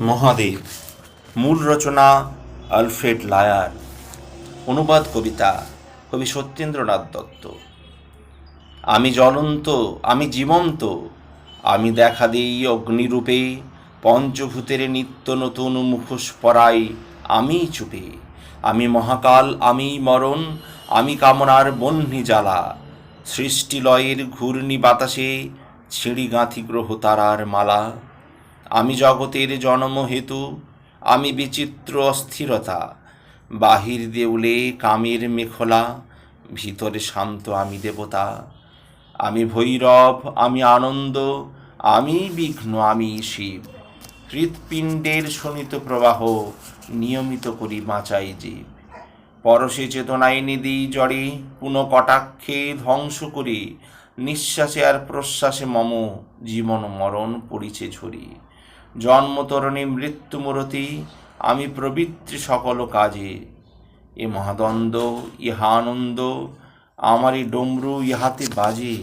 মহাদেব। মূল রচনা Alfred liar. অনুবাদ কবিতা কবি সত্যেন্দ্রনাথ দত্ত। আমি জ্বলন্ত, আমি জীবন্ত, আমি দেখা দেই অগ্নিরূপে, পঞ্চভূতের নিত্য নতুন মুখোশ পরাই আমি চুপে। আমি মহাকাল, আমি মরণ, আমি কামনার বহ্নি জ্বালা। সৃষ্টিলয়ের ঘূর্ণি বাতাসে ছিঁড়ি গাঁথি গ্রহ তারার মালা। আমি জগতের জন্ম হেতু আমি বিচিত্র অস্থিরতা। বাহির দেউলে কামের মেখলা, ভিতরে শান্ত আমি দেবতা। আমি ভৈরব, আমি আনন্দ, আমি বিঘ্ন, আমি শিব। হৃৎপিণ্ডের শোণিত প্রবাহ নিয়মিত করি বাঁচাই জীব। পরশে চেতনায় নিদি জড়ে পুনঃ কটাক্ষে ধ্বংস করি। নিঃশ্বাসে আর প্রশ্বাসে মম, জীবন মরণ পড়িছে ঝরি। জন্মতরণী মৃত্যুমূরতি আমি প্রবৃত্তি সকল কাজে। এ মহাদন্দ ইহা আনন্দ আমারই ডমরু ইহাতে বাজে।